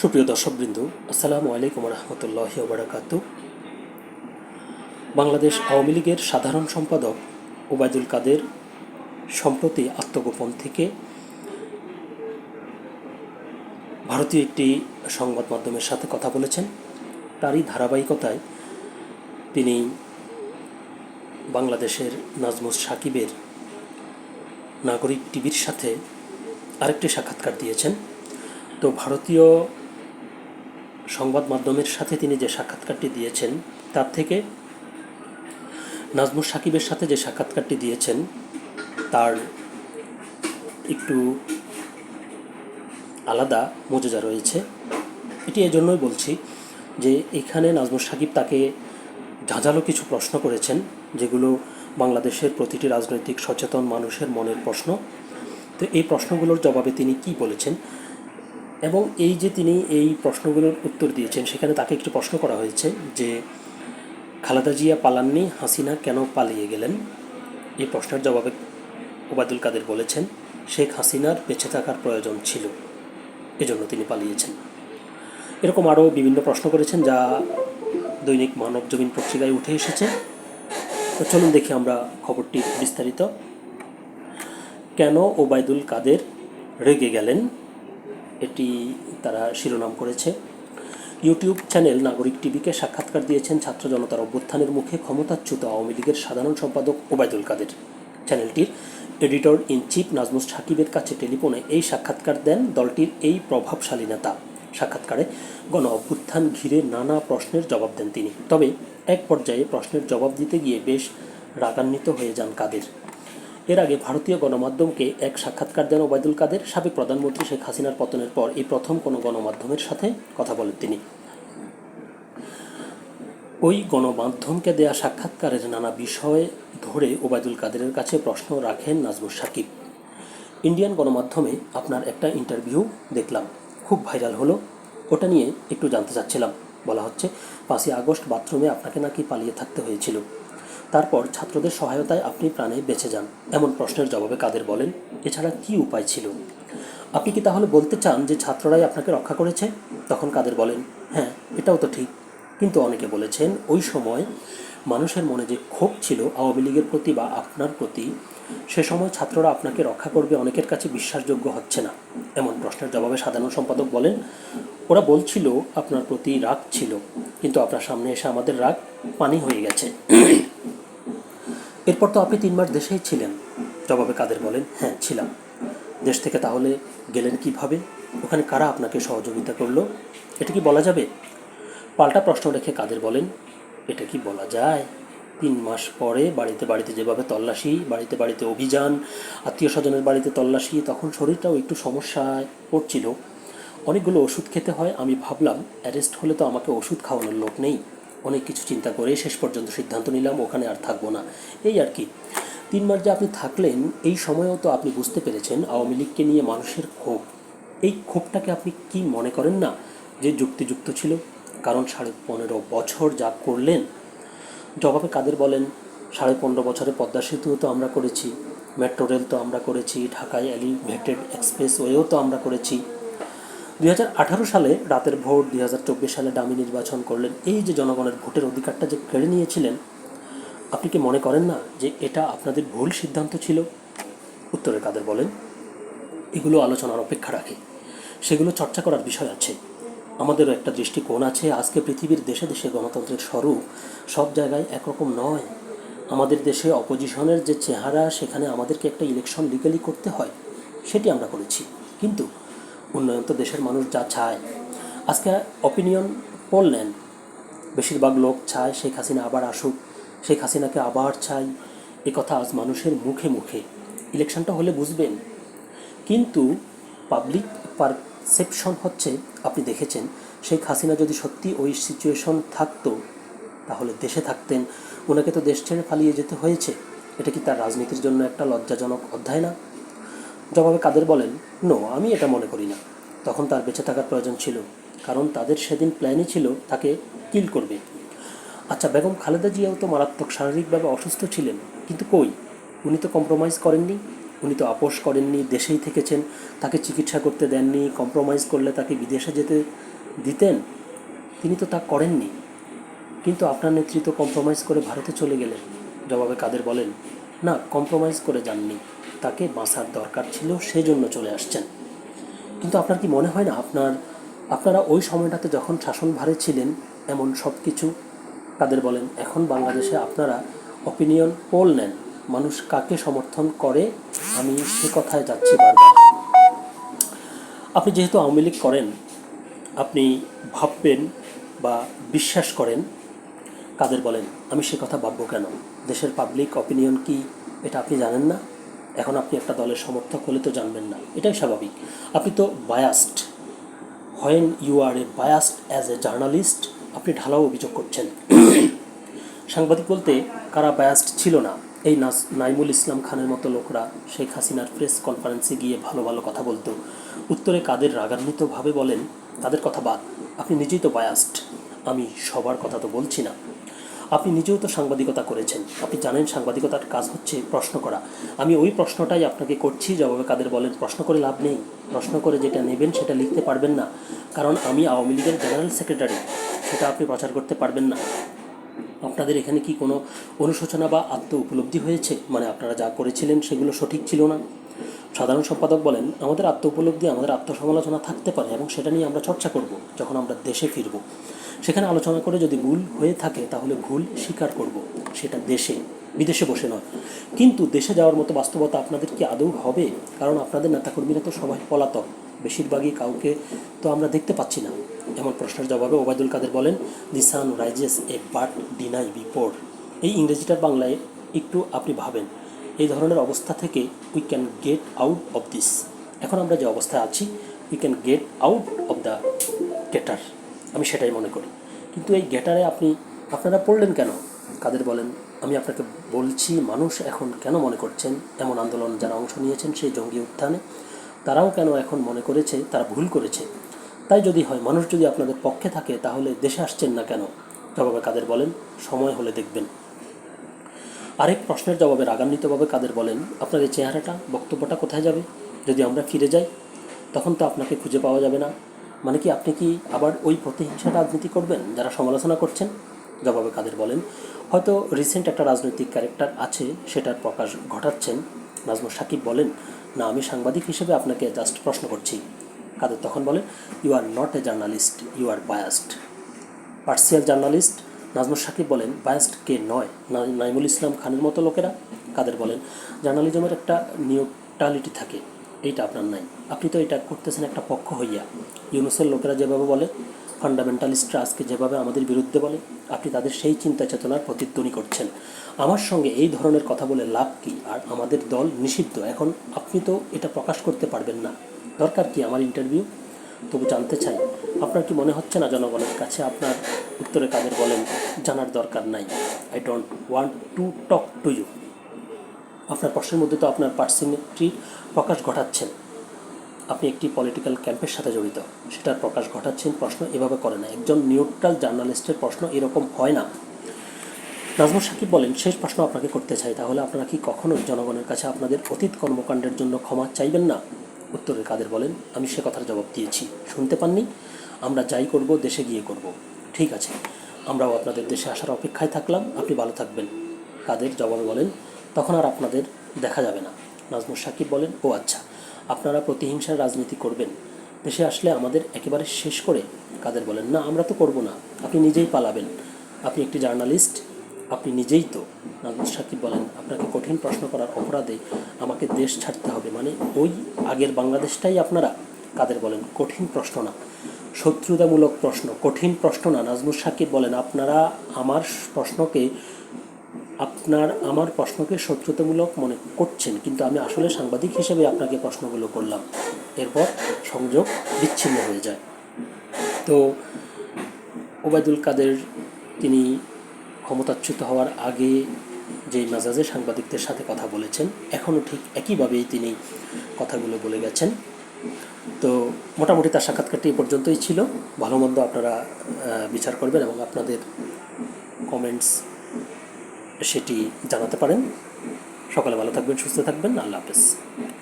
সুপ্রিয় দর্শকবৃন্দ, আসসালামু আলাইকুম রহমতুল্লাহ বারাকাত বাংলাদেশ আওয়ামী লীগের সাধারণ সম্পাদক ওবায়দুল কাদের সম্প্রতি আত্মগোপন থেকে ভারতীয় একটি সংবাদ মাধ্যমের সাথে কথা বলেছেন। তারই ধারাবাহিকতায় তিনি বাংলাদেশের নাজমুস সাকিবের নাগরিক টিভির সাথে আরেকটি সাক্ষাৎকার দিয়েছেন। তো ভারতীয় সংবাদ মাধ্যমের সাথে তিনি যে সাক্ষাৎকারটি দিয়েছেন, তার থেকে নাজমুস সাকিবের সাথে যে সাক্ষাৎকারটি দিয়েছেন, তার একটু আলাদা মজেজা রয়েছে। এটি এজন্যই বলছি যে এখানে নাজমুস সাকিব তাকে ঝাঁঝালো কিছু প্রশ্ন করেছেন, যেগুলো বাংলাদেশের প্রতিটি রাজনৈতিক সচেতন মানুষের মনের প্রশ্ন। তো এই প্রশ্নগুলোর জবাবে তিনি কি বলেছেন? এবং এই যে তিনি এই প্রশ্নগুলোর উত্তর দিয়েছেন, সেখানে তাকে একটি প্রশ্ন করা হয়েছে যে, খালেদা জিয়া পালাননি, হাসিনা কেন পালিয়ে গেলেন? এই প্রশ্নের জবাবে ওবায়দুল কাদের বলেছেন, শেখ হাসিনার বেঁচে থাকার প্রয়োজন ছিল, এজন্য তিনি পালিয়েছেন। এরকম আরও বিভিন্ন প্রশ্ন করেছেন যা দৈনিক মানব জমিন পত্রিকায় উঠে এসেছে। তো চলুন দেখি আমরা খবরটি বিস্তারিত। কেন ওবায়দুল কাদের রেগে গেলেন? এটি তারা শিরোনাম করেছে। ইউটিউব চ্যানেল নাগরিক টিভিকে সাক্ষাৎকার দিয়েছেন ছাত্র জনতার অভ্যুত্থানের মুখে ক্ষমতাচ্যুত আওয়ামী লীগের সাধারণ সম্পাদক ওবায়দুল কাদের। চ্যানেলটির এডিটর ইন চিফ নাজমুস সাকিবের কাছে টেলিফোনে এই সাক্ষাৎকার দেন দলটির এই প্রভাবশালী নেতা। সাক্ষাৎকারে গণ অভ্যুত্থান ঘিরে নানা প্রশ্নের জবাব দেন তিনি। তবে এক পর্যায়ে প্রশ্নের জবাব দিতে গিয়ে বেশ রাগান্বিত হয়ে যান কাদের। এর আগে ভারতীয় গণমাধ্যমকে এক সাক্ষাৎকার দেন ওবায়দুল কাদের, সাবেক প্রধানমন্ত্রী শেখ হাসিনার পতনের পর এই প্রথম কোনো গণমাধ্যমের সাথে কথা বলেন তিনি। ওই গণমাধ্যমকে দেয়া সাক্ষাৎকারের নানা বিষয়ে ধরে ওবায়দুল কাদেরের কাছে প্রশ্ন রাখেন নাজমুস সাকিব। ইন্ডিয়ান গণমাধ্যমে আপনার একটা ইন্টারভিউ দেখলাম, খুব ভাইরাল হলো। ওটা নিয়ে একটু জানতে চাচ্ছিলাম। বলা হচ্ছে, পাঁচই আগস্ট বাথরুমে আপনাকে নাকি পালিয়ে থাকতে হয়েছিল। তারপর ছাত্রদের সহায়তায় আপনি প্রাণে বেঁচে যান, এমন প্রশ্নের জবাবে কাদের বলেন? এছাড়া কি উপায় ছিল? আপনি কি তাহলে বলতে চান যে ছাত্ররাই আপনাকে রক্ষা করেছে? তখন কাদের বলেন হ্যাঁ এটাও তো ঠিক। কিন্তু অনেকে বলেছেন, ওই সময় মানুষের মনে যে ক্ষোভ ছিল আওয়ামী লীগের প্রতি বা আপনার প্রতি, সে সময় ছাত্ররা আপনাকে রক্ষা করবে অনেকের কাছে বিশ্বাসযোগ্য হচ্ছে না। এমন প্রশ্নের জবাবে সাধারণ সম্পাদক বলেন, ওরা বলছিল আপনার প্রতি রাগ ছিল, কিন্তু আপনার সামনে এসে আমাদের রাগ পানি হয়ে গেছে। এরপর তো আপনি তিন মাস দেশেই ছিলেন। জবাবে কাদের বলেন হ্যাঁ ছিলাম। দেশ থেকে তাহলে গেলেন কীভাবে? ওখানে কারা আপনাকে সহযোগিতা করল? এটা কি বলা যাবে? পাল্টা প্রশ্ন রেখে কাদের বলেন, এটা কি বলা যায়? তিন মাস পরে বাড়িতে বাড়িতে যেভাবে তল্লাশি, বাড়িতে বাড়িতে অভিযান, আত্মীয় স্বজনের বাড়িতে তল্লাশি, তখন শরীরটাও একটু সমস্যায় পড়ছিল। অনেকগুলো ওষুধ খেতে হয়, আমি ভাবলাম, অ্যারেস্ট হলে তো আমাকে ওষুধ খাওয়ানোর লোক নেই। অনেক কিছু চিন্তা করে শেষ পর্যন্ত সিদ্ধান্ত নিলাম, ওখানে আর থাকব না। এই আর কি। তিন মাস যে আপনি থাকলেন, এই সময়েও তো আপনি বুঝতে পেরেছেন আওয়ামী লীগকে নিয়ে মানুষের ক্ষোভ। এই ক্ষোভটাকে আপনি কি মনে করেন না যে যুক্তিযুক্ত ছিল? কারণ সাড়ে পনেরো বছর যা করলেন, জবাবে কাদের বলেন? সাড়ে পনেরো বছরে পদ্মা সেতুও তো আমরা করেছি, মেট্রো রেল তো আমরা করেছি, ঢাকায় এলিভেটেড এক্সপ্রেসওয়েও তো আমরা করেছি। দুই হাজার আঠারো সালে রাতের ভোট দুই হাজার চব্বিশ সালে ডামি নির্বাচন করলেন। এই যে জনগণের ভোটের অধিকারটা যে কেড়ে নিয়েছিলেন, আপনি কি মনে করেন না যে এটা আপনাদের ভুল সিদ্ধান্ত ছিল? উত্তরে কাদের বলেন? এগুলো আলোচনার অপেক্ষা রাখে। সেগুলো চর্চা করার বিষয় আছে। আমাদেরও একটা দৃষ্টিকোণ আছে। আজকে পৃথিবীর দেশে দেশে গণতন্ত্রের স্বরূপ সব জায়গায় একরকম নয়। আমাদের দেশে অপোজিশনের যে চেহারা, সেখানে আমাদেরকে একটা ইলেকশন লিগালি করতে হয়, সেটি আমরা করেছি। কিন্তু উন্নয়ন তো দেশের মানুষ যা চায়। আজকে অপিনিয়ন পোল নেন বেশিরভাগ লোক চায় শেখ হাসিনা আবার আসুক, শেখ হাসিনাকে আবার চাই, এ কথা আজ মানুষের মুখে মুখে। ইলেকশনটা হলে বুঝবেন। কিন্তু পাবলিক পারসেপশন হচ্ছে, আপনি দেখেছেন, শেখ হাসিনা যদি সত্যি ওই সিচুয়েশন থাকতো, তাহলে দেশে থাকতেন। ওনাকে তো দেশ ছেড়ে পালিয়ে যেতে হয়েছে। এটা কি তার রাজনীতির জন্য একটা লজ্জাজনক অধ্যায় না? জবাবে কাদের বলেন, নো, আমি এটা মনে করি না। তখন তার বেঁচে থাকার প্রয়োজন ছিল, কারণ তাদের সেদিন প্ল্যানই ছিল তাকে কিল করবে। আচ্ছা বেগম খালেদা জিয়াও তো মারাত্মক শারীরিকভাবে অসুস্থ ছিলেন, কিন্তু কই? উনি তো কম্প্রোমাইজ করেননি, উনি তো আপোষ করেননি, দেশেই থেকেছেন, তাকে চিকিৎসা করতে দেননি কম্প্রোমাইজ করলে তাকে বিদেশে যেতে দিতেন, তিনি তো তা করেননি। কিন্তু আপনার নেতৃত্ব কম্প্রোমাইজ করে ভারতে চলে গেলেন। জবাবে কাদের বলেন, না কম্প্রোমাইজ করে যাননি। তাকে বাঁচার দরকার ছিল, সেজন্য চলে আসছেন। কিন্তু আপনার কি মনে হয় না, আপনার, আপনারা ওই সময়টাতে যখন শাসনভারে ছিলেন, এমন সব কিছু কাদের বলেন, এখন বাংলাদেশে আপনারা অপিনিয়ন পোল নেন, মানুষ কাকে সমর্থন করে, আমি সে কথায় যাচ্ছি বারবার। আপনি যেহেতু আওয়ামী লীগ করেন, আপনি ভাববেন বা বিশ্বাস করেন কাদের বলেন, আমি সে কথা ভাববো কেন? দেশের পাবলিক অপিনিয়ন কি, এটা আপনি জানেন না? এখন আপনি একটা দলের সমর্থক হলে তো জানবেন না। এটাই স্বাভাবিক। আপনি তো biased when you are a biased as a journalist আপনি ঢালাও অভিযোগ করছেন। সাংবাদিক বলতে কারা বায়াস্ট ছিল না, এই নাস নাইমুল ইসলাম খানের মতো লোকরা শেখ হাসিনার প্রেস কনফারেন্সে গিয়ে ভালো ভালো কথা বলতো। উত্তরে কাদের রাগান্বিতভাবে বলেন, তাদের কথা বাদ। আপনি নিজেই তো বায়াস্ট আমি সবার কথা তো বলছি না। আপনি নিজেও তো সাংবাদিকতা করেছেন। আপনি জানেন সাংবাদিকতার কাজ হচ্ছে প্রশ্ন করা। আমি ওই প্রশ্নটাই আপনাকে করছি জবাবে কাদের বলেন, প্রশ্ন করে লাভ নেই। প্রশ্ন করে যেটা নেবেন সেটা লিখতে পারবেন না। কারণ আমি আওয়ামী লীগের জেনারেল সেক্রেটারি, সেটা আপনি প্রচার করতে পারবেন না। আপনাদের এখানে কি কোনো অনুশোচনা বা আত্ম উপলব্ধি হয়েছে? মানে আপনারা যা করেছিলেন সেগুলো সঠিক ছিল না। সাধারণ সম্পাদক বলেন, আমাদের আত্ম উপলব্ধি আমাদের আত্মসমালোচনা থাকতে পারে এবং সেটা নিয়ে আমরা চর্চা করব যখন আমরা দেশে ফিরব। সেখানে আলোচনা করে যদি ভুল হয়ে থাকে, তাহলে ভুল স্বীকার করব। সেটা দেশে, বিদেশে বসে নয়। কিন্তু দেশে যাওয়ার মতো বাস্তবতা আপনাদের কি আদৌ হবে? কারণ আপনাদের নেতাকর্মীরা তো সবাই পলাতক। বেশিরভাগই কাউকে তো আমরা দেখতে পাচ্ছি না। এমন প্রশ্নের জবাবে ওবায়দুল কাদের বলেন, the sun rises a but deny বিপোর এই ইংরেজিটার বাংলায় একটু আপনি ভাবেন। এই ধরনের অবস্থা থেকে we can get out of this এখন আমরা যে অবস্থায় আছি we can get out of the গেটার আমি সেটাই মনে করি। কিন্তু এই গেটারে আপনি, আপনারা পড়লেন কেন? কাদের বলেন? আমি আপনাকে বলছি, মানুষ এখন কেন মনে করছেন? এমন আন্দোলন যারা অংশ নিয়েছেন সেই জঙ্গি উত্থানে, তারাও কেন এখন মনে করেছে, তারা ভুল করেছে? তাই যদি হয়, মানুষ যদি আপনাদের পক্ষে থাকে, তাহলে দেশে আসছেন না কেন? জবাবে কাদের বলেন? সময় হলে দেখবেন। আরেক প্রশ্নের জবাবে রাগান্বিতভাবে কাদের বলেন, আপনার এই চেহারাটা, বক্তব্যটা কোথায় যাবে? যদি আমরা ফিরে যাই, তখন তো আপনাকে খুঁজে পাওয়া যাবে না। মানে কি আপনি কি আবার ওই প্রতিহিংসা রাজনীতি করবেন যারা সমালোচনা করছেন? জবাবে কাদের বলেন, হয়তো রিসেন্ট একটা রাজনৈতিক ক্যারেক্টার আছে, সেটার প্রকাশ ঘটাচ্ছেন। নাজমুল সাকিব বলেন, না, আমি সাংবাদিক হিসেবে আপনাকে জাস্ট প্রশ্ন করছি। কাদের তখন বলেন you are not a journalist you are biased partial journalist Nazmul Sakib বলেন, বায়াস্ট কে নয়? নাইমুল ইসলাম খানের মতো লোকেরা কাদের বলেন? জার্নালিজমের একটা নিউট্রালিটি থাকে, এইটা আপনার নাই। আপনি তো এটা করতেছেন একটা পক্ষ হইয়া। ইউনুসের লোকেরা যেভাবে বলে, ফান্ডামেন্টালিস্টরা আজকে যেভাবে আমাদের বিরুদ্ধে বলে, আপনি তাদের সেই চিন্তা চেতনার প্রতিধ্বনি করছেন। আমার সঙ্গে এই ধরনের কথা বলে লাভ কি? আর আমাদের দল নিষিদ্ধ। এখন আপনি তো এটা প্রকাশ করতে পারবেন না। দরকার কি আমার ইন্টারভিউ তবু জানতে চাই, আপনার কি মনে হচ্ছে না জনগণের কাছে আপনার উত্তরে কাদের বলেন, জানার দরকার নাই? I don't want to talk to you আপনার প্রশ্নের মধ্যে তো আপনার পার্সোনালিটি প্রকাশ ঘটাচ্ছেন। আপনি একটি পলিটিক্যাল ক্যাম্পের সাথে জড়িত, সেটার প্রকাশ ঘটাচ্ছেন, প্রশ্ন এভাবে করে না। একজন নিউট্রাল জার্নালিস্টের প্রশ্ন এরকম হয় না। নাজমুল সাকিব বলেন, শেষ প্রশ্ন আপনাকে করতে চাই, তাহলে আপনারা কি কখনোই জনগণের কাছে আপনাদের অতীত কর্মকাণ্ডের জন্য ক্ষমা চাইবেন না? উত্তরের কাদের বলেন, আমি সে কথার জবাব দিয়েছি। শুনতে পাননি? আমরা যাই করব, দেশে গিয়ে করব। ঠিক আছে, আমরাও আপনাদের দেশে আসার অপেক্ষায় থাকলাম, আপনি ভালো থাকবেন। কাদের জবাব বলেন, তখন আর আপনাদের দেখা যাবে না। নাজমুর সাকিব বলেন, ও আচ্ছা আপনারা প্রতিহিংসার রাজনীতি করবেন। দেশে আসলে আমাদের একেবারে শেষ করে। কাদের বলেন, না, আমরা তো করব না। আপনি নিজেই পালাবেন। আপনি একটি জার্নালিস্ট আপনি নিজেই তো নাজমুল সাকিব বলেন, আপনাকে কঠিন প্রশ্ন করার অপরাধে আমাকে দেশ ছাড়তে হবে। মানে ওই আগের বাংলাদেশটাই আপনারা, কাদের বলেন, কঠিন প্রশ্ন না, শত্রুতামূলক প্রশ্ন, কঠিন প্রশ্ন না। নাজমুল সাকিব বলেন, আপনারা আমার প্রশ্নকে, আপনার আমার প্রশ্নকে শত্রুতামূলক মনে করছেন, কিন্তু আমি আসলে সাংবাদিক হিসেবে আপনাকে প্রশ্নগুলো করলাম। এরপর সংযোগ বিচ্ছিন্ন হয়ে যায়। তো ওবায়দুল কাদের, তিনি ক্ষমতাচ্যুত হওয়ার আগে যে মেজাজে সাংবাদিকদের সাথে কথা বলেছেন এখনও ঠিক একইভাবেই তিনি কথাগুলো বলে গেছেন। তো মোটামুটি তার সাক্ষাৎকারটি পর্যন্তই ছিল। ভালো মন্দ আপনারা বিচার করবেন এবং আপনাদের কমেন্টস সেটি জানাতে পারেন। সকালে ভালো থাকবেন, সুস্থ থাকবেন। আল্লাহ হাফেজ।